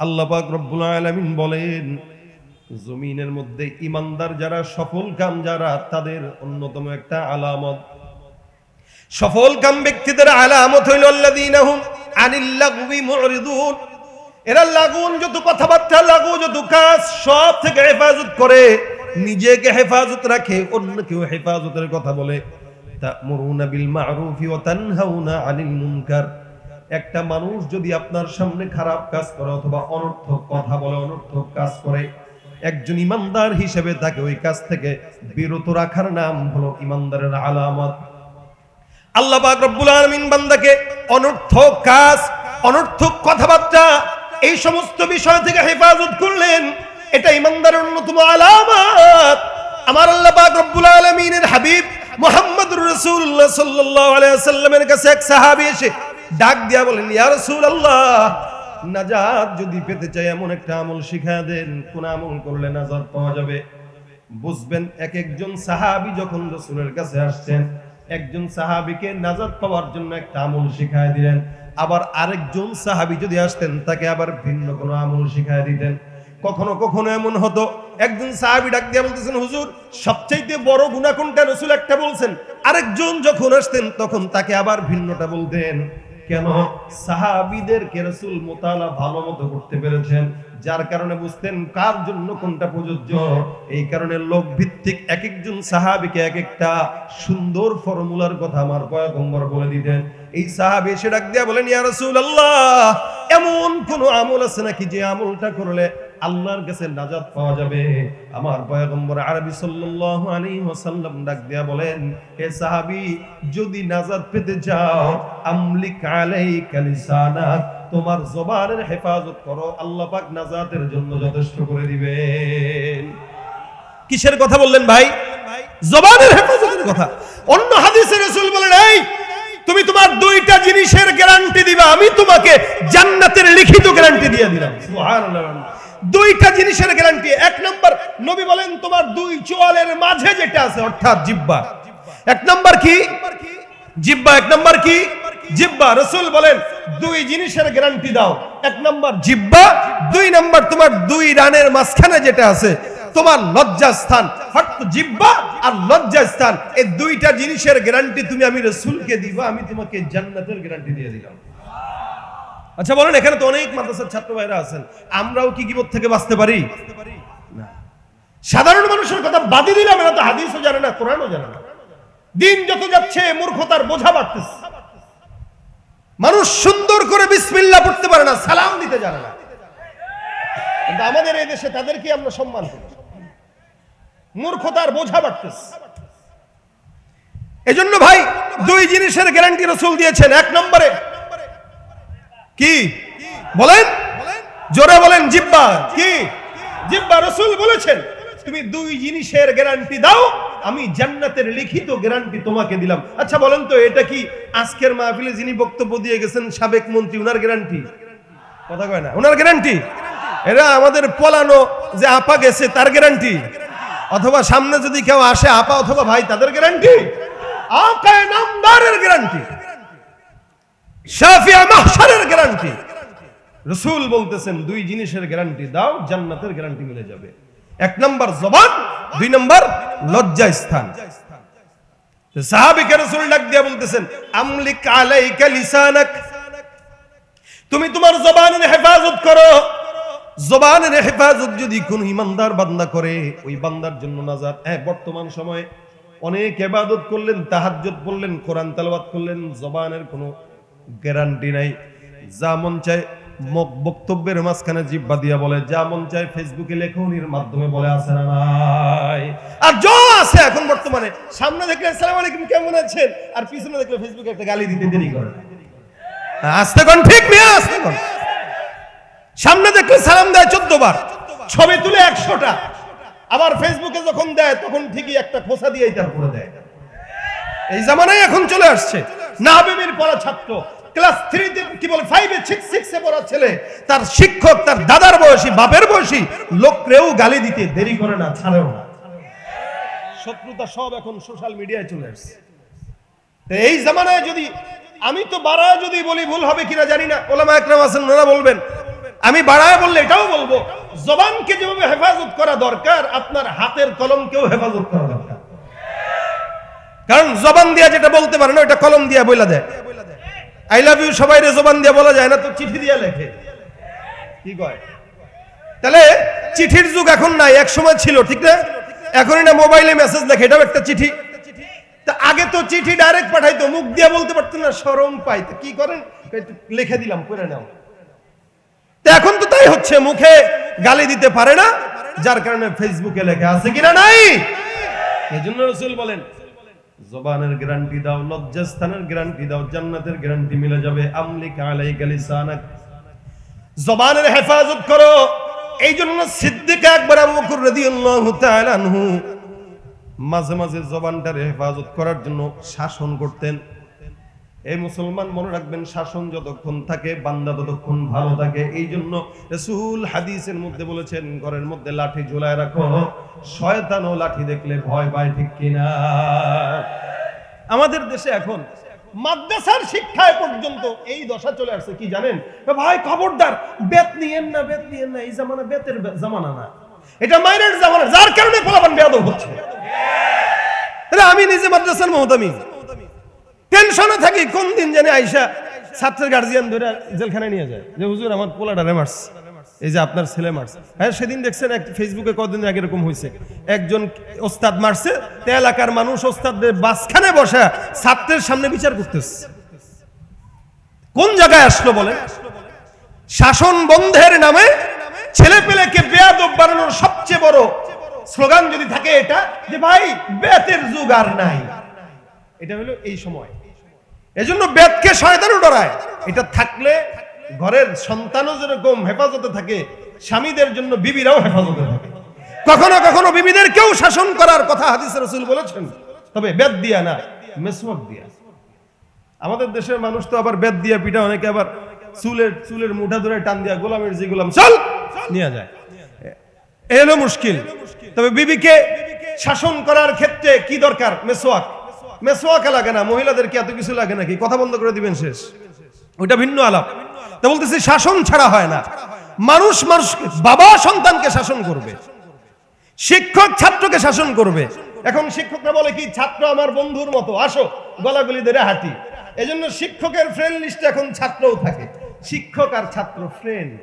আল্লাহ পাক রব্বুল আলামিন বলেন, জমিনের মধ্যে ইমানদার যারা, সফল কাম যারা, তাদের অন্যতম একটা আলামত। সফল কাম ব্যক্তিদের আলামত হইল এরা লাগুন, যত কথাবার্তা লাগু যত কাজ, সব থেকে হেফাজত করে, নিজেকে হেফাজত রাখে, অন্যকেও হেফাজতের কথা বলে। তা'মুরুনা বিল মা'রুফি ওয়া তানহাউনা আনিল মুনকার। একটা মানুষ যদি আপনার সামনে খারাপ কাজ করে অথবা অনর্থক কথা বলে, অনর্থক কাজ করে, একজন ইমানদার হিসেবে তাকে ওই কাজ থেকে বিরত রাখার নাম হলো ইমানদারের আলামত। আল্লাহ রব্বুল আলামিন বান্দাকে অনর্থক কাজ, অনর্থক কথাবার্তা, এই সমস্ত বিষয় থেকে হেফাজত করলেন। এটা ইমানদারের অন্যতম আলামত। আমার আল্লাহ রব্বুল আলামিনের হাবিব মুহাম্মদুর রাসূলুল্লাহ সাল্লাল্লাহু আলাইহি ওয়াসাল্লামের কাছে এক সাহাবী এসে ডাক দিয়া বলেন, ইয়া রাসূলুল্লাহ, নাজাত যদি পেতে চাই, এমন একটা আমল শিখায় দেন। কোন আমল করলে নাজাত পাওয়া যাবে। বুঝবেন, এক একজন সাহাবী যখন রসুলের কাছে আসছেন, একজন সাহাবীকে নাজাত পাওয়ার জন্য একটা আমল শিখায় দিলেন। আবার আরেকজন সাহাবী যদি আসতেন, তাকে আবার ভিন্ন কোনো আমল শিখায় দিতেন। কখনো কখনো এমন হতো, একজন সাহাবী ডাক দিয়ে বলতেছেন, হুজুর, সবচাইতে বড় গুনাহ কোনটা? রসুল একটা বলছেন। আরেকজন যখন আসতেন, তখন তাকে আবার ভিন্নটা বলতেন। কেন? সাহাবিদেরকে রসুল মোতালা ভালো মতো করতে পেরেছেন। যার কারণে বুঝতেন কার জন্য কোনটা প্রযোজ্য? এই কারণে লোক ভিত্তিক এক একজন সাহাবিকে এক একটা সুন্দর ফর্মুলার কথা আমার পয়গম্বর বলে দিতেন। এই সাহাবি এসে ডাক দিয়া বলেন, ইয়া আল্লাহ এমন কোন আমল আছে নাকি যে আমলটা করলে আল্লাহর কাছে নাজাত পাওয়া যাবে। আমার পয়গম্বর আরবি সাল্লাল্লাহু আলাইহি ওয়াসাল্লাম ডাক দিয়া বলেন, হে সাহাবী, যদি নাজাত পেতে চাও, আমলিক আলাইকা লিসানাক তোমার জবানের হেফাজত করো, আল্লাহ পাক নাজাতের জন্য যথেষ্ট করে দিবেন। কিসের কথা বললেন ভাই? জবানের হেফাজতের কথা। অন্য হাদিসে রাসূল বলেন, এই, তুমি তোমার দুইটা জিনিসের গ্যারান্টি দিবা, আমি তোমাকে জান্নাতের লিখিত গ্যারান্টি দিয়ে দিলাম। সুবহানাল্লাহ। দুইটা জিনিসের গ্যারান্টি এক নম্বর, নবী বলেন, তোমার দুই চোয়ালের মাঝে যেটা আছে, অর্থাৎ জিব্বা। এক নম্বর কি? জিব্বা। এক নম্বর কি? জিব্বা। রসুল বলেন, দুই জিনিসের গ্যারান্টি দাও। এক নম্বর জিব্বা, দুই নম্বর তোমার দুই রানের মাঝখানে যেটা আছে, তোমার লজ্জা স্থান জিব্বা আর লজ্জা স্থান এই দুইটা জিনিসের গ্যারান্টি তুমি আমি রসুলকে দিবা, আমি তোমাকে জান্নাতের গ্যারান্টি দিয়ে দিলাম। আচ্ছা বলেন, এখানে তো অনেক মাদ্রাসার ছাত্র ভাইরা আছেন। আমরাও কি গিবত থেকে বাঁচতে পারি? সাধারণ মানুষের কথা বাদই দিলাম, এরা তো হাদিসও জানে না, কোরআনও জানে না। দিন যত যাচ্ছে, মূর্খতার বোঝা বাড়তেছে। মানুষ সুন্দর করে বিসমিল্লাহ পড়তে পারে না, সালাম দিতে জানে না। কিন্তু আমাদের এই দেশে তাদেরকে আমরা সম্মান করি। মূর্খতার বোঝা বাড়তেছে। এজন্য ভাই, দুই জিনিসের গ্যারান্টি রসুল দিয়েছেন। এক নম্বরে কি? বলেন? জোরে বলেন, জিব্বা। কি? জিব্বা রসুল বলেছেন, তুমি দুই জিনিসের গ্যারান্টি দাও, আমি জান্নাতের লিখিত গ্যারান্টি তোমাকে দিলাম। আচ্ছা বলেন তো, এটা কি আজকের মাহফিলে যিনি বক্তব্য দিয়ে গেছেন, সাবেক মন্ত্রী, উনার গ্যারান্টি কথা কয় না, উনার গ্যারান্টি এরা আমাদের পলানো যে আপা গেছে, তার গ্যারান্টি অথবা সামনে যদি কেউ আসে, আপা অথবা ভাই, তাদের গ্যারান্টি আকায় নামদারের গ্যারান্টি শাফিয়া মাহশারের গ্যারান্টি রসুল বলতেছেন, দুই জিনিসের গ্যারান্টি দাও, জান্নাতের গ্যারান্টি মিলে যাবে। এক নম্বর জবান, দুই নম্বর লজ্জা স্থান। সাহাবিকে রসুল ডাক দিয়া বলতেছেন তুমি তোমার জবানের হেফাজত করো। জবানের হেফাজত যদি কোন ইমানদার বান্দা করে, ওই বান্দার জন্য নাজাত। হ্যাঁ বর্তমান সময়ে অনেক এবাদত করলেন, তাহাজ্জুদ পড়লেন, কোরআন তেলাওয়াত করলেন, জবানের কোনো গ্যারান্টি নাই। যা মন চায় বক্তব্যের মাঝখানে জিব্বা দিয়া বলে, যা মন চায় ফেসবুকে লেখনির মাধ্যমে বলে, আছে না নাই। আর যা আছে এখন বর্তমানে। সামনে দেখলে, আসসালামু আলাইকুম, কেমন আছেন? আর পিছনে দেখলে ফেসবুকে একটা গালি দিতে দেরি করে। আসতে কোন, ঠিক মিয়া, আসতে কোন। সামনে দেখলে সালাম দেয় চোদ্দ বার। ছবি তুলে একশোটা। আবার ফেসবুকে যখন দেয়, তখন ঠিকই একটা খোসা দিয়ে তারপরে দেয়। এই জামানায় এখন চলে আসছে। না বেবির পড়া ছাত্র। ক্লাস থ্রিতে কি বলে ফাইভে সিক্স সিক্সে পড়া ছেলে, তার শিক্ষক, তার দাদার বয়সী, বাপের বয়সী, লোকরেও গালি দিতে দেরি করে না, ছাড়েও না। শত্রুতা সব এখন সোশ্যাল মিডিয়ায় চলে আসছে। এই জামানায় যদি, আমি তো বারা যদি বলি ভুল হবে কিনা জানি না, ওলামা একরাম আছেন, ওনারা বলবেন। আমি বাড়ায় বললে এটাও বলব, জবানকে যেভাবে হেফাজত করা দরকার, আপনার হাতের কলমকেও হেফাজত করা দরকার। কারণ জবান দিয়া যেটা বলতে পারে না ওটা কলম দিয়া বইলা দেয়। আই লাভ ইউ সবাই রে জবান দিয়া বলা যায় না, তো চিঠি দিয়ে লেখে। কি কয়? তাহলে চিঠির যুগ এখন নাই এক সময় ছিল, ঠিক না? এখন এটা মোবাইলে মেসেজ লেখে, এটাও একটা চিঠি। তা আগে তো চিঠি ডাইরেক্ট পাঠাইতো, মুখ দিয়ে বলতে পারতেন না শরম পাই তো কি করেন? লিখে দিলাম করে নাও। তো এখন তো তাই হচ্ছে, মুখে গালি দিতে পারে না, যার কারণে ফেসবুকে লেখা আছে কিনা নাই? এই জন্য রসুল বলেন জবানের গ্যারান্টি দাও, লজ্জাস্থানের গ্যারান্টি দাও, জান্নাতের গ্যারান্টি মিলে যাবে। আমলিকা আলাইকা লিসানাক। জবানের হেফাজত করো। এই জন্য সিদ্দিক একবার বকর রাদিয়াল্লাহু তাআলা আনহু মাঝে মাঝে জবানটার হেফাজত করার জন্য শাসন করতেন। এই মুসলমান মনে রাখবেন, শাসন যতক্ষণ থাকে, বান্দা ততক্ষণ ভালো থাকে। এই জন্য রসুল হাদিসের মধ্যে বলেছেন, ঘরের মধ্যে লাঠি ঝুলায় রাখো শয়তানও লাঠি দেখলে ভয় পায়, ঠিক কিনা? আমাদের দেশে এখন মাদ্রাসার শিক্ষায় পর্যন্ত এই দশা চলে আসছে, কি জানেন? ভাই, খবরদার, বেত নিয়েন না, বেত নিয়েন না, এই জামানা বেতের জামানা না। এটা মাইনের জামানা, যার কারণে পোলাপান বেয়াদব হচ্ছে। আমি নিজে মাদ্রাসার মহতামি টেনশনে থাকি, কোন দিন জানি আইসা ছাত্রের গার্জিয়ান ধরে জেলখানায় নিয়ে যায়। যে হুজুর, আমার পোলাডারে মারছে এই যে আপনার ছেলে মারছে। হ্যাঁ সেদিন দেখছেন এক ফেসবুকে কদিন আগে এরকম হয়েছে একজন ওস্তাদ মারছে, তে এলাকার মানুষ ওস্তাদের বাসখানে বসা ছাত্রের সামনে বিচার করতেছে। কোন জায়গায় আসলো বলে? শাসন বন্ধের নামে ছেলে পেলেকে বেয়াদব বানানোর সবচেয়ে বড় স্লোগান যদি থাকে এটা, যে ভাই, বেতের যুগ আর নাই। এটা হলো এই সময়। এজন্য বেদকে শয়তানও ডরায় এটা থাকলে ঘরের সন্তানও যেরকম হেফাজতে থাকে, স্বামীদের জন্য বিবিরাও হেফাজতে থাকে। কখনো কখনো বিবিদের কেউ শাসন করার কথা হাদিস রসুল বলেছেন। তবে বেদ দিয়া না, মেসওয়াক দিয়া। আমাদের দেশের মানুষ তো আবার বেদ দিয়া পিঠা অনেকে আবার চুলের চুলের মুঠা ধরে টান দিয়া গোলামের যে গোলাম, চল, নিয়ে যায়। এ হলো মুশকিল। তবে বিবিকে শাসন করার ক্ষেত্রে কি দরকার? মেসোয়াক মেসোয়াকে লাগে না, মহিলাদেরকে এত কিছু লাগে নাকি? কথা বন্ধ করে দিবেন শেষ। ওইটা ভিন্ন আলাপ। তা বলতেছি, শাসন ছাড়া হয় না। মানুষ মানুষ, বাবা সন্তানকে শাসন করবে। শিক্ষক ছাত্রকে শাসন করবে। এখন শিক্ষকরা বলে কি, ছাত্র আমার বন্ধুর মতো, আসো, গলাগুলি ধরে হাঁটি। এজন্য শিক্ষকের ফ্রেন্ড লিস্টে এখন ছাত্রও থাকে। শিক্ষক আর ছাত্র ফ্রেন্ড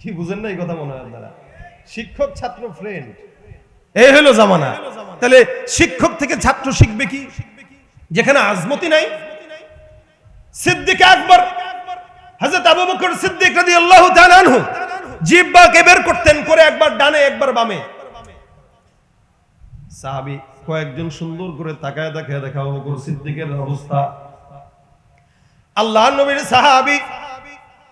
কি বুঝেন না এই কথা মনে হয় আপনারা? শিক্ষক, ছাত্র ফ্রেন্ড এই হলো জামানা। তাহলে শিক্ষক থেকে ছাত্র শিখবে কি? যেখানে আজমতি নাই। সিদ্দিক আকবর, হযরত আবু বকর সিদ্দিক রাদিয়াল্লাহু তাআলা আনহু জিহ্বাকে বের করতেন, করে একবার ডানে, একবার বামে। সাহাবী কয়েকজন সুন্দর করে তাকায় তাকায় দেখা আবু বকর সিদ্দিকের অবস্থা। আল্লাহ নবীর সাহাবী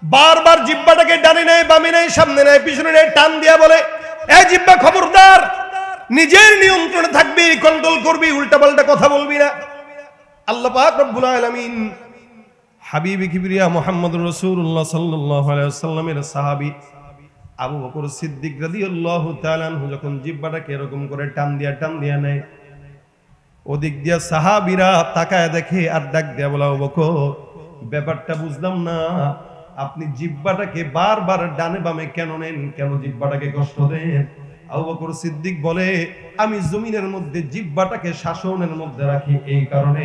বারবার জিব্বাটাকে ডানে নেয়, বামে নেয়, সামনে নেয়, পিছনে নেয়, টান দিয়া বলে এই জিব্বা খবরদার নিজের নিয়ন্ত্রণে থাকবি কন্ট্রোল করবি, উল্টাপাল্টা কথা বলবি না। আল্লাহ পাক রব্বুল আলামিন হাবিবি কিবরিয়া মুহাম্মদুর রাসূলুল্লাহ সাল্লাল্লাহু আলাইহি ওয়াসাল্লামের সাহাবী আবু বকর সিদ্দিক রাদিয়াল্লাহু তাআলা যখন জিব্বাটাকে এরকম করে টান দিয়া টান দিয়া নেয়, ওদিক দিয়া সাহাবীরা তাকায় দেখে আর ডাক দিয়া বলা বকর, ব্যাপারটা বুঝলাম না। আপনি জিব্বাটাকে বারবার ডানে বামে কেন নেন? কেন জিব্বাটাকে কষ্ট দেন? আবু বকর সিদ্দিক বলে, আমি জমিনের মধ্যে জিব্বাটাকে শাসনের মধ্যে রাখি। এই কারণে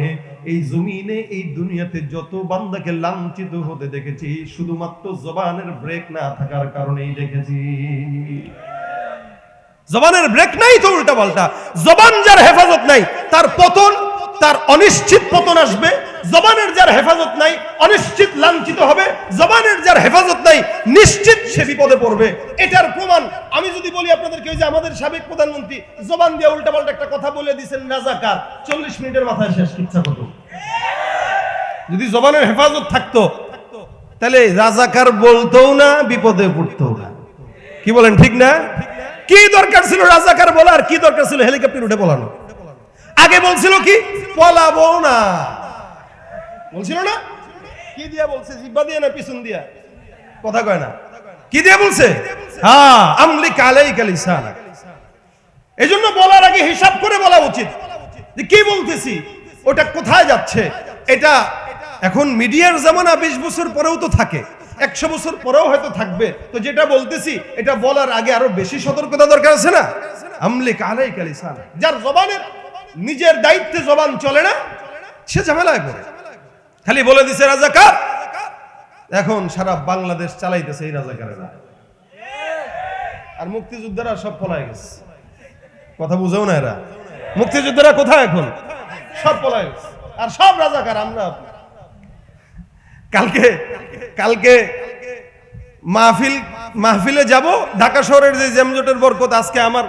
এই জমিনে, এই দুনিয়াতে যত বান্দাকে লাঞ্ছিত হতে দেখেছি, শুধুমাত্র জবানের ব্রেক না থাকার কারণেই দেখেছি। জবানের ব্রেক নাই তো উল্টা পাল্টা জবান যার হেফাজত নাই, তার পতন তার অনিশ্চিত পতন আসবে, জবানের যার হেফাজত নাই, অনিশ্চিত লাঞ্ছিত হবে, জবানের যার হেফাজত নাই, নিশ্চিত সে বিপদে পড়বে। এটার প্রমাণ আমি যদি বলি আপনাদেরকে, ওই যে আমাদের সাবেক প্রধানমন্ত্রী, জবান দিয়ে উল্টা পাল্টা একটা কথা বলে দিয়েছেন রাজাকার চল্লিশ মিনিটের মাথায় শেষ, ইচ্ছা করতো যদি জবানের হেফাজত থাকতো, তাহলে রাজাকার বলতেও না, বিপদে পড়তেও না। কি বলেন, ঠিক না? কি দরকার ছিল রাজাকার বলার? কি দরকার ছিল হেলিকপ্টার উঠে বলানো আগে বলছিল কি? পলাবো না। বলছিল না? কি দিয়া বলছে? জিব্বা দিয়ে না পিছন দিয়া? কথা কয় না। কি দিয়ে বলছে? হ্যাঁ আমলি কালাই কালিসান এই জন্য বলার আগে হিসাব করে বলা উচিত। যে কি বলতেছি? ওটা কোথায় যাচ্ছে? এটা এখন মিডিয়ার জামানা বিশ বছর পরেও তো থাকে। একশো বছর পরেও হয়তো থাকবে। তো যেটা বলতেছি এটা বলার আগে আরও বেশি সতর্কতা দরকার আছে না? আমলিক আলাই কালিসান যার জবানের নিজের দায়িত্বে জবান চলে না, সে ঝামেলায় পড়ে। খালি বলে দিছে রাজাকার। এখন সারা বাংলাদেশ চালাইতেছে এই রাজাকারেরা। আর মুক্তিযোদ্ধারা সব পলায় গেছে। কথা বুঝেও না এরা। মুক্তিযোদ্ধারা কোথায় এখন? সব পলায় গেছে। আর সব রাজাকার, আমরা কালকে কালকে মাহফিল, মাহফিলে যাব। ঢাকা শহরের যে জ্যামজটের বরকত, আজকে আমার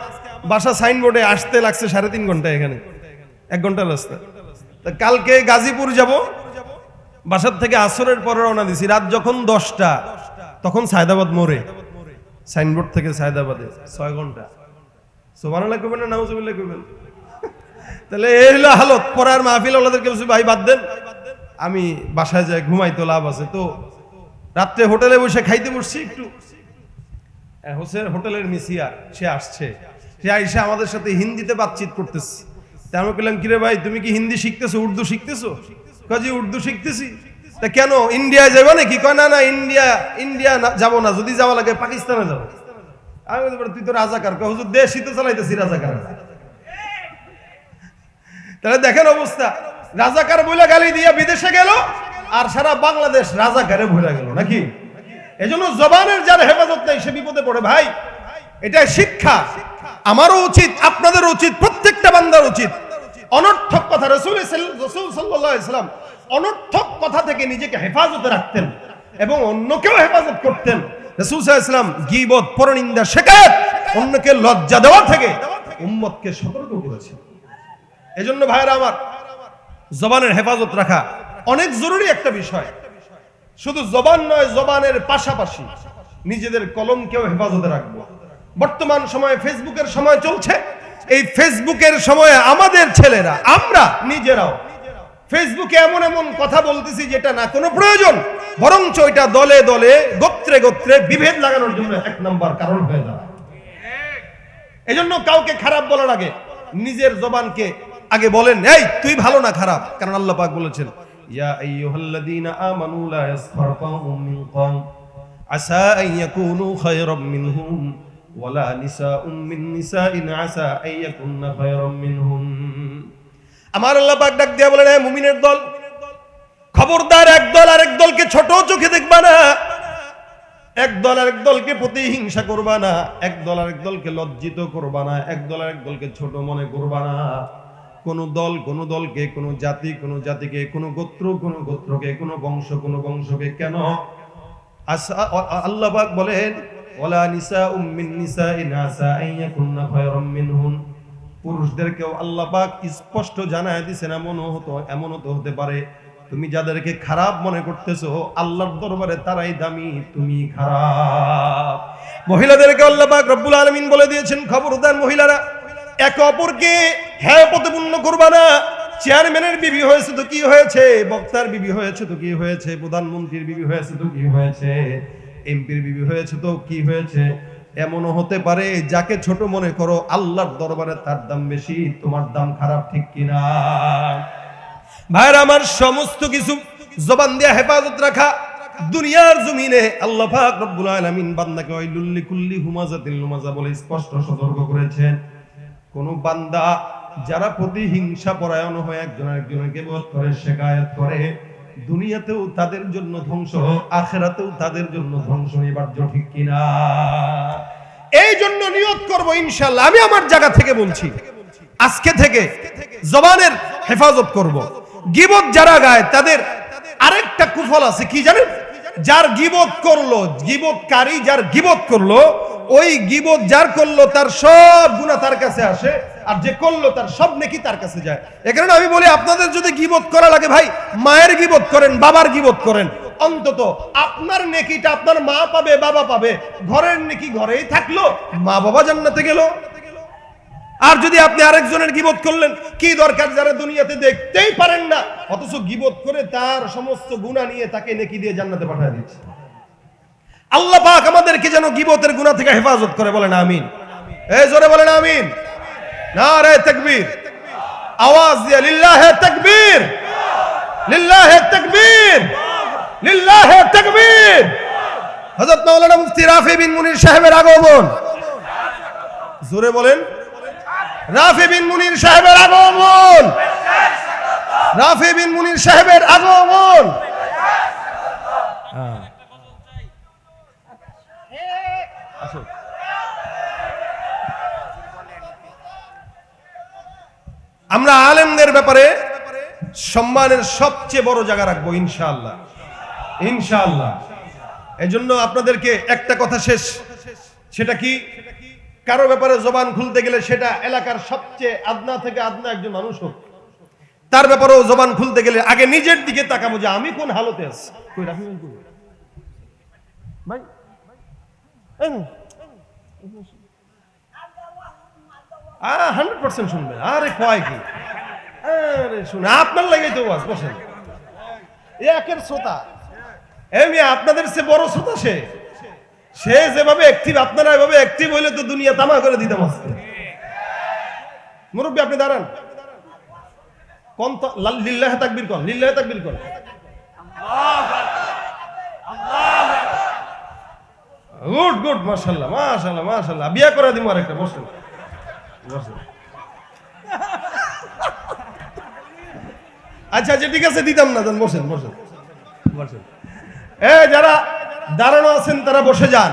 বাসা সাইনবোর্ডে আসতে লাগছে সাড়ে তিন ঘণ্টা এখানে। এক ঘণ্টার রাস্তা। তা কালকে গাজীপুর যাব, বাসার থেকে আসরের পরে রওনা দিছি। রাত যখন দশটা, তখন সায়দাবাদ মোড়ে। সাইনবোর্ড থেকে সায়দাবাদে, ছয় ঘণ্টা। সোমানাল্লাহ কইবেন না, নাউজুবিল্লাহ কইবেন। তাহলে এই হলো হালত। পড়ার মাহফিল ওনাদেরকে বলছি ভাই বাদ দেন, আমি বাসায় যাই, ঘুমাই তো লাভ আছে। তো রাত্রে হোটেলে বসে খাইতে বসছি একটু। হোসেন হোটেলের মিসিয়া, সে আসছে। সে আইসা আমাদের সাথে হিন্দিতে বাতচিত করতেছে। তা আমি বললাম কিরে ভাই তুমি কি হিন্দি শিখতেছো উর্দু শিখতেছো? কাজে উর্দু শিখতেছি। তা কেন ইন্ডিয়ায় যাব নাকি? কয় না না ইন্ডিয়া ইন্ডিয়া যাব না যদি যাওয়া লাগে পাকিস্তানে যাব। আমি বলতে পারি, তুই তো রাজাকার। হুজুর দেশই তো চালাইতেছি রাজাকার। তাহলে দেখেন অবস্থা রাজাকার বইলা গালি দিয়া বিদেশে গেল আর সারা বাংলাদেশ রাজাকারে ভুলে গেল নাকি? এজন্য জবানের যার হেফাজত নেই সে বিপদে পড়ে। ভাই এটা শিক্ষা। আমারও উচিত আপনাদের উচিত প্রত্যেকটা বান্দার উচিত। অনর্থক কথা রসুল রসুল সাল্লাম অনর্থক কথা থেকে নিজেকে হেফাজতে রাখতেন এবং অন্যকেও হেফাজত করতেন। রসুল সাল্লাম গিবত, পরনিন্দা অন্যকে লজ্জা দেওয়া থেকে উম্মতকে সতর্ক করেছেন। এজন্য ভাইরা আমার, জবানের হেফাজত রাখা অনেক জরুরি একটা বিষয়। শুধু জবান নয়, জবানের পাশাপাশি নিজেদের কলমকেও হেফাজতে রাখব। বর্তমান সময়ে ফেসবুকের সময় চলছে। এই ফেসবুকের সময়ে আমাদের ছেলেরা, আমরা, নিজেরাও, ফেসবুকে এমন এমন কথা বলতেছি যেটা না কোনো প্রয়োজন, বরঞ্চ এটা দলে দলে, গোত্রে গোত্রে বিভেদ লাগানোর জন্য এক নম্বর কারণ হয়ে দাঁড়ায়। এজন্য কাউকে খারাপ বলার আগে নিজের জবানকে আগে বলেন, এই, তুই ভালো না খারাপ? কারণ আল্লাহ পাক বলেছেন, ইয়া আইয়ুহাল্লাযীনা আমানু লা ইয়াসখার মিন কওম আসা আন ইয়াকুনু খায়রাম মিনহুম। ওয়ালা নিসাউম মিন নিসাইন আসা আন ইয়াকুননা খায়রাম মিনহুম। আমার আল্লাহ পাক ডাক দিয়া বলেন হে মুমিনের দল, খবরদার এক দল আরেক দলকে ছোট চোখে দেখবা না। এক দল আরেক দলকে প্রতিহিংসা করবা না। এক দল আরেক দলকে লজ্জিত করবা না। এক দল আরেক দলকে ছোট মনে করবা না। কোন দল, কোন দলকে, কোন জাতি, কোন জাতিকে, কোন গোত্র, কোন গোত্রকে, কোন বংশ, কোন বংশকে কেন? আল্লাহ পাক বলেন ওয়ালা নিসা উম্মিন নিসা ইনাসা আইয়াকুন্না খায়রাম মিনহুন। পুরুষদেরকেও আল্লাহ পাক স্পষ্ট জানায় দিছেন, এমনও হতো, এমনও তো হতে পারে। তুমি যাদেরকে খারাপ মনে করতেছো, আল্লাহর দরবারে তারাই দামি, তুমি খারাপ। মহিলাদেরকে আল্লাহ পাক রব্বুল আলামিন বলে দিয়েছেন, খবরদার মহিলারা, একে অপরকে হ্যাঁ প্রতিপূর্ণ করবা না। চেয়ারম্যানের বিবি হয়েছে তো কি হয়েছে, বক্তার বিবি হয়েছে তো কি হয়েছে, প্রধানমন্ত্রীর বিবি হয়েছে তো কি হয়েছে। এমপির বিবি হয়েছে তো কি হয়েছে? এমনও হতে পারে, যাকে ছোট মনে করো, আল্লাহর দরবারে তার দাম বেশি, তোমার দাম খারাপ ঠিক কিনা? ভাইর, আমার সমস্ত কিছু জবান দিয়ে হেফাজত রাখা, দুনিয়ার জমিনে আল্লাহ পাক রব্বুল আলামিন বান্দাকে ওয়াইলুল লিকুল্লি হুমাজাতিল লুমাজা বলে স্পষ্ট সতর্ক করেছেন। কোন বান্দা যারা প্রতিহিংসা পরায়ণ হয়ে একজন আরেকজনের গিবত করে শেখায়ত করে দুনিয়াতেও তাদের জন্য ধ্বংস আখেরাতেও তাদের জন্য ধ্বংস এবার ঠিক কিনা? এই জন্য নিয়োগ করব ইনশাল্লাহ আমি আমার জায়গা থেকে বলছি আজকে থেকে জবানের হেফাজত করব। গিবত যারা গায় তাদের আরেকটা কুফল আছে কি জানেন? যার গিবত করল, গিবতকারী যার গিবত করল, ওই গিবত যার করল, তার সব গুণা তার কাছে আসে, আর যে করল, তার সব নেকি তার কাছে যায়। এ কারণে আমি বলি, আপনাদের যদি গিবত করা লাগে ভাই, মায়ের গিবত করেন, বাবার গিবত করেন, অন্তত আপনার নেকিটা আপনার মা পাবে, বাবা পাবে, ঘরের নেকি ঘরেই থাকল মা বাবা জান্নাতে গেল। আর যদি আপনি আরেকজনের গিবত করলেন, কি দরকার যারা দুনিয়াতে দেখতেই পারেন না? অথচ গিবত করে তার সমস্ত গুণা নিয়ে তাকে নেকি দিয়ে জান্নাতে পাঠিয়ে দিচ্ছে আল্লাহ পাক আমাদেরকে যেন গিবতের গুণা থেকে হেফাজত করে, বলেন আমিন। এই জোরে বলেন আমিন। না রে তাকবীর। আওয়াজ দিয়ে, লিল্লাহে তাকবীর। লিল্লাহে তাকবীর। লিল্লাহে তাকবীর। হযরত মাওলানা মুফতি রাফি বিন মুনির সাহেবের আগমন। জোরে বলেন। রাফি বিন মুনির সাহেবের আগমন। রাফি বিন মুনির সাহেবের আগমন। হ্যাঁ। আমরা আলেমদের ব্যাপারে সম্মানের সবচেয়ে বড় জায়গা রাখব, ইনশাআল্লাহ। ইনশাআল্লাহ। এজন্য আপনাদেরকে একটা কথা শেষ। সেটা কি? কারও ব্যাপারে জবান খুলতে গেলে সেটা এলাকার সবচেয়ে আদনা থেকে আদনা একজন মানুষ হোক। তার ব্যাপারেও জবান খুলতে গেলে আগে নিজের দিকে তাকাবো যে আমি কোন হালতে আছি। পার্সেন্ট আরে কয় আরে আপনার একের শ্রোতা। আপনাদের সে বড় শ্রোতা সে। সে যেভাবে অ্যাক্টিভ আপনারা এভাবে অ্যাক্টিভ হইলে তো দুনিয়া তামা করে দিতাম আজকে। মুরব্বী আপনি দাঁড়ান। কোন তো লাল- লিল্লাহে তাকবীর কর লিল্লাহে তাকবীর কর গুড গুড মাশাআল্লাহ মাশাআল্লাহ মাশাআল্লাহ। বিয়া করে দিমু আরেকটা বসেন। বসেন। আচ্ছা আচ্ছা ঠিক আছে দিতাম না বসেন বসেন। বসেন। এ যারা দাঁড়ানো আছেন তারা বসে যান।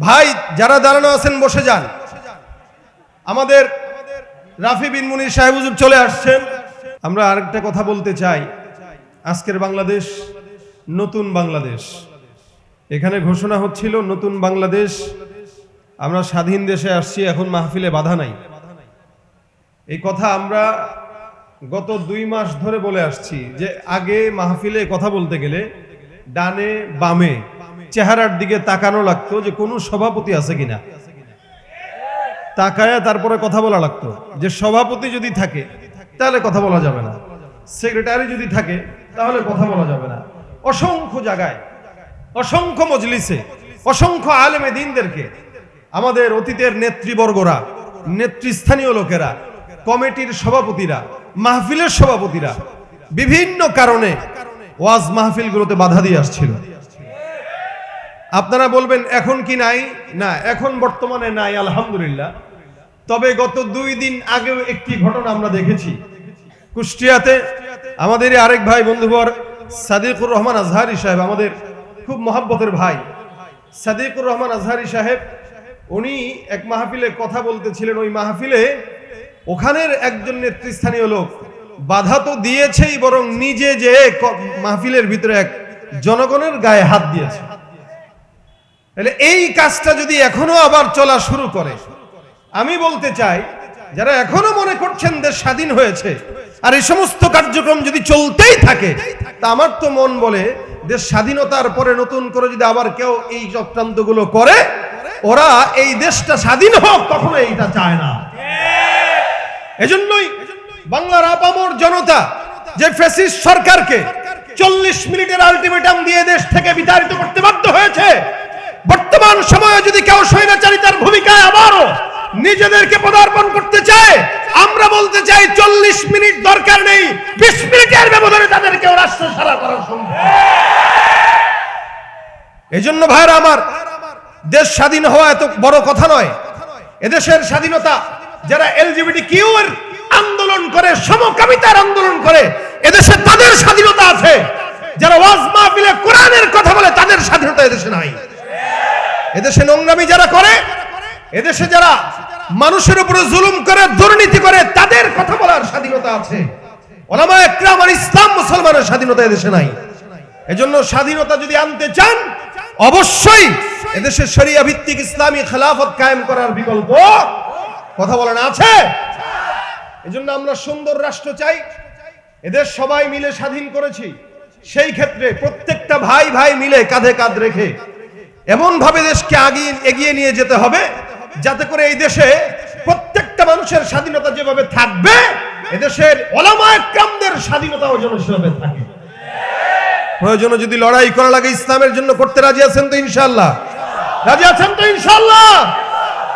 ভাই, যারা দাঁড়ানো আছেন, বসে যান। আমাদের রাফি বিন মুনির সাহেব চলে আসছেন। আমরা আরেকটা কথা বলতে চাই। আজকের বাংলাদেশ নতুন বাংলাদেশ। এখানে ঘোষণা হচ্ছিল নতুন বাংলাদেশ। আমরা স্বাধীন দেশে আসছি, এখন মাহফিলে বাধা নাই। এই কথা আমরা গত দুই মাস ধরে বলে আসছি যে আগে মাহফিলে কথা বলতে গেলে ডানে, বামে চেহারার দিকে তাকানো লাগতো যে কোনো সভাপতি আছে কিনা। তাকায়া তারপরে কথা বলা লাগতো যে সভাপতি যদি থাকে, তাহলে কথা বলা যাবে না। সেক্রেটারি যদি থাকে, তাহলে কথা বলা যাবে না। অসংখ্য জায়গায়, অসংখ্য মজলিসে, অসংখ্য আলেমে দিনদেরকে আমাদের অতীতের নেতৃবর্গরা, নেতৃস্থানীয় লোকেরা, কমিটির সভাপতিরা, মাহফিলের সভাপতিরা, বিভিন্ন কারণে ওয়াজ মাহফিলগুলোতে বাধা দিয়ে আসছিল। আপনারা বলবেন, এখন কি নাই? না, এখন বর্তমানে নাই, আলহামদুলিল্লাহ। তবে গত দুই দিন আগেও একটি ঘটনা আমরা দেখেছি। কুষ্টিয়াতে আমাদের আরেক ভাই, বন্ধুবর সাদিকুর রহমান আজহারি সাহেব, আমাদের খুব মহাব্বতের ভাই। সাদিকুর রহমান আজহারি সাহেব, উনি এক মাহফিলে কথা বলতেছিলেন। ওই মাহফিলে ওখানের একজন নেতৃস্থানীয় লোক বাধা তো দিয়েছেই বরং নিজে যে মাহফিলের ভিতরে এক জনগণের গায়ে হাত দিয়েছে। তাহলে এই কাজটা যদি এখনও আবার চলা শুরু করে আমি বলতে চাই যারা এখনও মনে করছেন দেশ স্বাধীন হয়েছে আর এই সমস্ত কার্যক্রম যদি চলতেই থাকে তা আমার তো মন বলে দেশ স্বাধীনতার পরে নতুন করে যদি আবার কেউ এই চক্রান্তগুলো করে ওরা এই দেশটা স্বাধীন হোক কখনো এইটা চায় না। এজন্যই বাংলার আপামর জনতা, যে ফ্যাসিস্ট সরকারকে চল্লিশ মিনিটের আলটিমেটাম দিয়ে দেশ থেকে বিতাড়িত করতে বাধ্য হয়েছে, বর্তমান সময়ে যদি কেউ স্বৈরাচারিতার ভূমিকায় আবারও নিজেদেরকে পদার্পণ করতে চায়, আমরা বলতে চাই চল্লিশ মিনিট দরকার নেই, বিশ মিনিটের ব্যবধানে তাদেরকেও রাষ্ট্র সারা করা সম্ভব। এই জন্য ভাইরা আমার, দেশ স্বাধীন হওয়া এত বড় কথা নয়। এদেশের স্বাধীনতা, যারা এলজিবিটি কিউ এর আন্দোলন করে, সমকামিতার আন্দোলন করে, এদেশে তাদের স্বাধীনতা আছে। যারা ওয়াজ মাহফিলে কোরআনের কথা বলে, তাদের স্বাধীনতা এদেশে নাই। এদেশে নোংরামি যারা করে, এদেশে যারা মানুষের উপরে জুলুম করে, দুর্নীতি করে, তাদের কথা বলার স্বাধীনতা আছে। ওলামা একরাম আর ইসলাম মুসলমানের স্বাধীনতা এদেশে নাই। এজন্য স্বাধীনতা যদি আনতে চান, অবশ্যই এদেশে শরিয়া ভিত্তিক ইসলামী খেলাফত কায়েম করার বিকল্প কথা বলেন আছে। এজন্য আমরা সুন্দর রাষ্ট্র চাই, এদের সবাই মিলে স্বাধীন করেছি। সেই ক্ষেত্রে প্রত্যেকটা ভাই ভাই মিলে কাঁধে কাঁধ রেখে এমন ভাবে দেশকে আগিয়ে এগিয়ে নিয়ে যেতে হবে, যাতে করে এই দেশে প্রত্যেকটা মানুষের স্বাধীনতা যেভাবে থাকবে, এদেশের ওলামা একরামদের স্বাধীনতাও যেন সেভাবে থাকে। প্রয়োজনে যদি লড়াই করা লাগে ইসলামের জন্য, করতে রাজি আছেন তো ইনশাল্লাহ রাজি আছেন তো ইনশাল্লাহ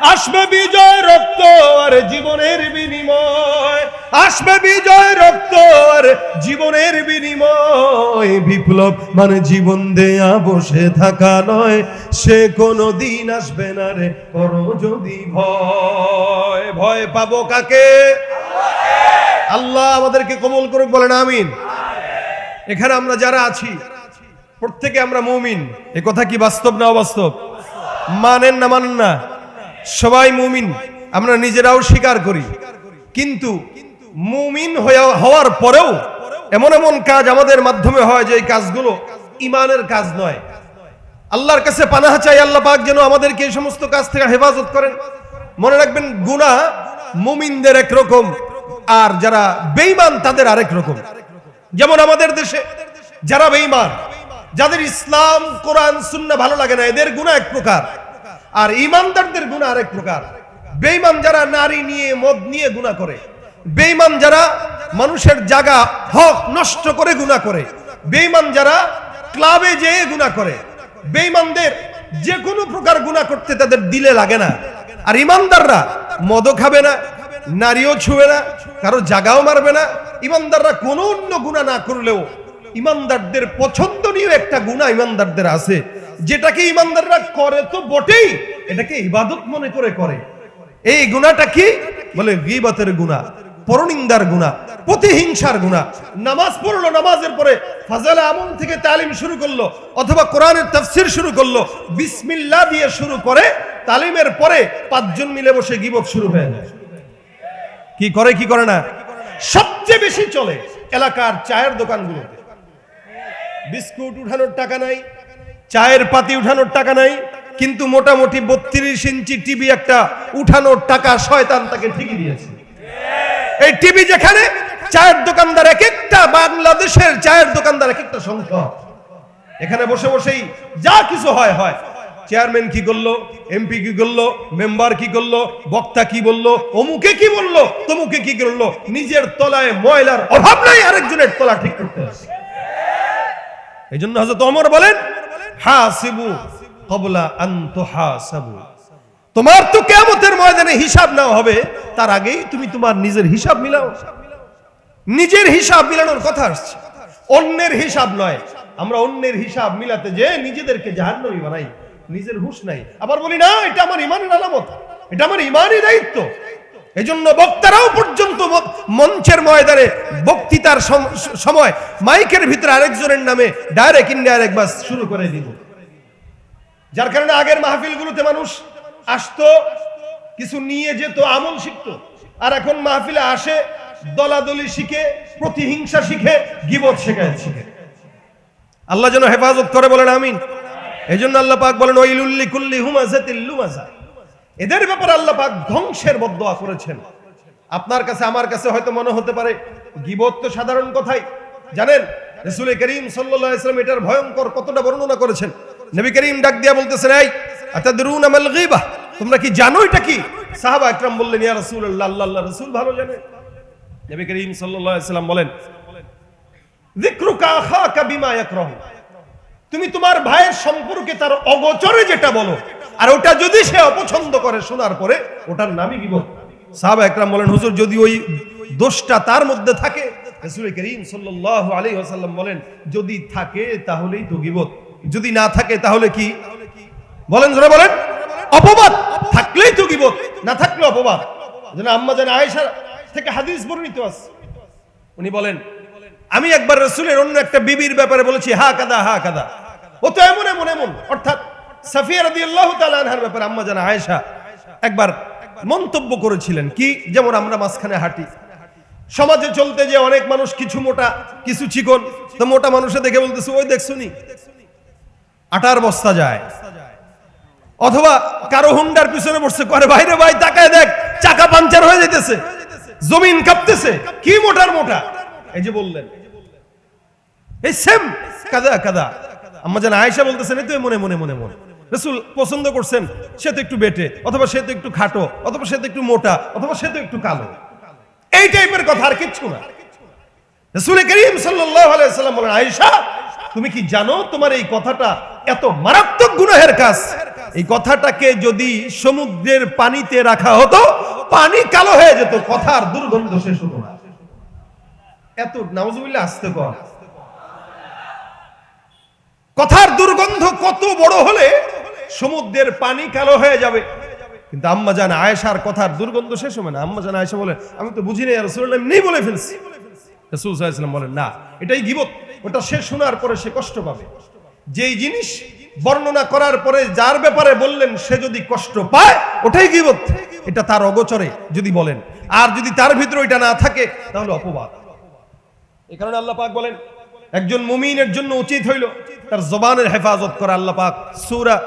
আসবে বিজয় রক্ত আর জীবনের বিনিময়। আসবে বিজয় রক্ত আর জীবনের বিনিময়। বিপ্লব মানে জীবন দেয়া, বসে থাকা নয়। সে কোনো দিন আসবে না রে, করো যদি ভয়। ভয় পাবো কাকে? আল্লাহ আমাদেরকে কবল করুক, বলেন আমিন। এখানে আমরা যারা আছি, প্রত্যেকে আমরা মুমিন। এ কথা কি বাস্তব না অবাস্তব? মানেন না মানেন না। সবাই মুমিন, আমরা নিজেরাও স্বীকার করি। কিন্তু মুমিন হওয়ার পরেও এমন এমন কাজ আমাদের মাধ্যমে হয় যে এই কাজগুলো ইমানের কাজ নয়। আল্লাহর কাছে পানাহা চাই, আল্লাহ পাক যেন আমাদেরকে এই সমস্ত কাজ থেকে হেফাজত করেন। মনে রাখবেন, গুনাহ মুমিনদের একরকম আর যারা বেঈমান তাদের আরেক রকম। যেমন আমাদের দেশে যারা বেঈমান, যাদের ইসলাম, কোরআন সুন্না ভালো লাগে না, এদের গুনাহ এক প্রকার। আর ইমানদারদের গুনাহ আরেক প্রকার। বেইমান যারা নারী নিয়ে, মদ নিয়ে গুনাহ করে, বেঈমান যারা মানুষের জায়গা হক নষ্ট করে গুনাহ করে বেইমান যারা ক্লাবে যেয়ে গুনাহ করে, বেঈমানদের যে কোনো প্রকার গুনাহ করতে তাদের দিলে লাগে না। আর ইমানদাররা মদও খাবে না, নারীও ছুঁবে না, কারও জাগাও মারবে না। ইমানদাররা কোনো অন্য গুনাহ না করলেও ইমানদারদের পছন্দনীয় একটা গুনাহ ইমানদারদের আছে। যেটাকে ইমানদাররা করে তো বটেই, এটাকে ইবাদত মনে করে করে। এই গুনাহটা কি? বলে গীবতের গুনাহ পরনিন্দার গুনাহ প্রতিহিংসার গুনাহ নামাজ পড়ল, নামাজের পরে ফাজালে আমল থেকে তালিম শুরু করল, অথবা কোরআনের তাফসির শুরু করল, বিসমিল্লাহ দিয়ে শুরু করে, তালিমের পরে পাঁচজন মিলে বসে গিবক শুরু হয়ে যায়। কি করে কি করে না? সবচেয়ে বেশি চলে এলাকার চায়ের দোকানগুলোতে। বিস্কুট উঠানোর টাকা নাই চায়ের পাতি উঠানোর টাকা নাই, কিন্তু মোটামুটি বত্রিশ ইঞ্চি টিভি একটা উঠানোর টাকা শয়তান তাকে ঠিকই দিয়েছে। এই টিভি যেখানে চায়ের দোকানদার এক একটা বাংলাদেশের চায়ের দোকানদার এক একটা সংখ্যা। এখানে বসে বসেই যা কিছু হয় হয়। চেয়ারম্যান কি করল, এমপি কি করল, মেম্বার কি করল, বক্তা কি বলল, অমুকে কি বলল, তমুকে কি করল, নিজের তলায় ময়লার অভাব নাই, আরেকজনের তলা ঠিক করতে এই জন্য হজরত অমর বলেন তোমার তো কেমতের ময়দানে হিসাব নাও হবে, তার আগেই তুমি তোমার নিজের হিসাব মিলাও। নিজের হিসাব মিলানোর কথা আসছে। অন্যের হিসাব নয়, আমরা অন্যের হিসাব মিলাতে যে নিজেদেরকে জাহান্নামী বানাই, নিজের হুশ নাই। আবার বলি, না, এটা আমার ইমানের আলামত, এটা আমার ইমানই দায়িত্ব। এই জন্য বক্তারাও পর্যন্ত মঞ্চের ময়দানে বক্তৃতার সময় মাইকের ভিতরে আরেকজনের নামে ডাইরেক্ট ইনডাইরেক্ট বাস শুরু করে দিব যার কারণে আগের মাহফিলগুলোতে মানুষ আসতো, কিছু নিয়ে যেত, আমল শিখতো। আর এখন মাহফিলে আসে, দলাদলি শিখে, প্রতিহিংসা শিখে, গিবত শেখায় শিখে। আল্লাহ যেন হেফাজত করে বলেন আমিন। এই জন্য আল্লাহ পাক বলেন ওইলুল্লি কুল্লি হুমাজাতিল লুমাজা এদের ব্যাপারে আল্লাহ পাক ধ্বংসের বদয়া করেছেন। আপনার কাছে, আমার কাছে হয়তো মনে হতে পারে, গিবত তো সাধারণ কথাই। জানেন, রসুল করিম ওয়াসাল্লাম এটার ভয়ঙ্কর কতটা বর্ণনা করেছেন। নবী করিম ডাক দিয়া বলতেছেন, এই, আতাদরুনা মাল গীবা? তোমরা কি জানো এটা কি? সাহাবা একরাম বললেন, ইয়া রাসূলুল্লাহ, আল্লাহ আল্লাহ, রাসূল ভালো জানে। নবী করিম সাল্লাল্লাহু আলাইহি ওয়াসাল্লাম বলেন, যিকরুকা আখাকা বিমা ইয়াকরাহু। তুমি তোমার ভাইয়ের সম্পর্কে তার অগোচরে যেটা বলো আর ওটা যদি সে অপছন্দ করে শোনার পরে, ওটার নামই গিবত সাহাবা একরাম বলেন, হুজুর, যদি ওই দোষটা তার মধ্যে থাকে? রাসূল করিম সাল্লাল্লাহু আলাইহি ওয়াসাল্লাম বলেন, যদি থাকে, তাহলেই তো গিবত যদি না থাকে, তাহলে কি? বলেন, জোরে বলেন, অপবাদ। থাকলেই তো গিবত না থাকলে অপবাদ। যেন আম্মা জান আয়েশা থেকে হাদিস বর্ণিত আছে। উনি বলেন, আমি একবার রসুলের অন্য একটা বিবির ব্যাপারে বলেছি, হা কাদা হা কাদা। ও তো এমন এমন এমন। অর্থাৎ একবার মন্তব্য করেছিলেন কি, যেমন আমরা মাঝখানে হাঁটি। সমাজে চলতে যে অনেক মানুষ কিছু মোটা, কিছু চিকন, তো মোটা মানুষে দেখে বলতেছে, ওই দেখছুনি আটার বস্তা যায়। অথবা কারও হুন্ডার পিছনে বসছে করে বাইরে ভাই, তাকায় দেখ, চাকা পাঞ্চার হয়ে যেতেছে জমিন কাঁপতেছে, কি মোটার মোটা? এই যে বললেন। এই সেম কাদা কাদা। আম্মা জান আয়েশা বলতেছেন, এই তো মনে মনে মনে মনে। রসুল পছন্দ করছেন, সে তো একটু বেটে, অথবা সে তো একটু খাটো, অথবা সে তো একটু মোটা, অথবা সে তো একটু কালো। এই টাইপের কথা আর কিচ্ছু না। রসুল করিম সাল্লাম বলেন, আয়েশা, তুমি কি জানো তোমার এই কথাটা এত মারাত্মক গুনাহের কাজ? এই কথাটাকে যদি সমুদ্রের পানিতে রাখা হতো, পানি কালো হয়ে যেত কথার দুর্গন্ধ শেষ হতো না। এত, নাউজুবিল্লাহ, আসতে কথার দুর্গন্ধ কত বড় হলে সমুদ্রের পানি কালো হয়ে যাবে। কিন্তু আম্মা জান আয়েশার কথার দুর্গন্ধ শেষ হবে না। আম্মা জান আয়েশা বলে আমি তো বুঝি নাই রসুল নেই বলে ফেলছি। রসুল সাল্লাম বলেন, না, এটাই গিবত। ওটা সে শোনার পরে সে কষ্ট পাবে। যেই জিনিস বর্ণনা করার পরে যার ব্যাপারে বললেন সে যদি কষ্ট পায়, ওটাই গিবত। এটা তার অগোচরে যদি বলেন। আর যদি তার ভিতরে ওইটা না থাকে, তাহলে অপবাদ। এই কারণে আল্লাহ পাক বলেন, একজন মুমিনের জন্য উচিত হইল তার জবানের হেফাজত করা। আল্লাহ পাক সূরা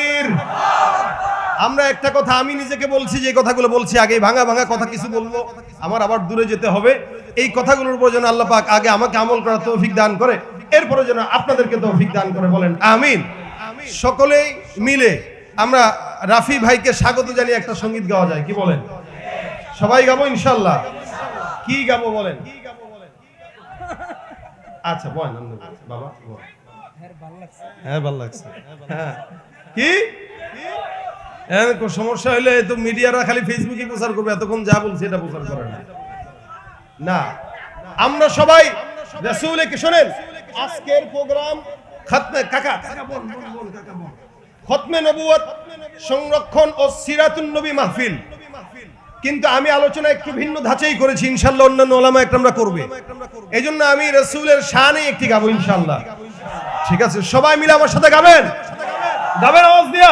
আমরা একটা কথা আমি নিজেকে বলছি যে কথাগুলো বলছি আগে ভাঙা ভাঙা কথা কিছু বলব। আমার আবার দূরে যেতে হবে। এই কথাগুলোর উপর যেন আল্লাহ পাক আগে আমাকে আমল করার তৌফিক দান করে এরপরে যেন আপনাদেরকে তৌফিক দান করে বলেন আমিন। সকলেই মিলে আমরা রাফি ভাইকে স্বাগত জানিয়ে একটা সংগীত গাওয়া যায় কি বলেন? সবাই গাবো ইনশাল্লাহ? কি গাবো বলেন? আচ্ছা বলেন আপনি বলেন। বাবা বলেন। হ্যাঁ ভালো লাগছে। হ্যাঁ। কি? হ্যাঁ, সমস্যা হলে তো মিডিয়ারা খালি ফেসবুকে প্রচার করবে এতক্ষণ যা বলছে এটা প্রচার করে না। না আমরা সবাই শোনেন? আজকের প্রোগ্রাম খতমে কাকা কাকা বল বল, বল, কাকা বল। খতমে নবুয়ত সংরক্ষণ ও সিরাতুন নবী মাহফিল। কিন্তু আমি আলোচনা একটু ভিন্ন ধাঁচেই করেছি ইনশাল্লাহ অন্যান্য ওলামা একটা আমরা করবে। এই জন্য আমি রসুলের শানে একটি গাবো ইনশাল্লাহ ঠিক আছে সবাই মিলে আমার সাথে গাবেন? গাবেন আওয়াজ দিয়া।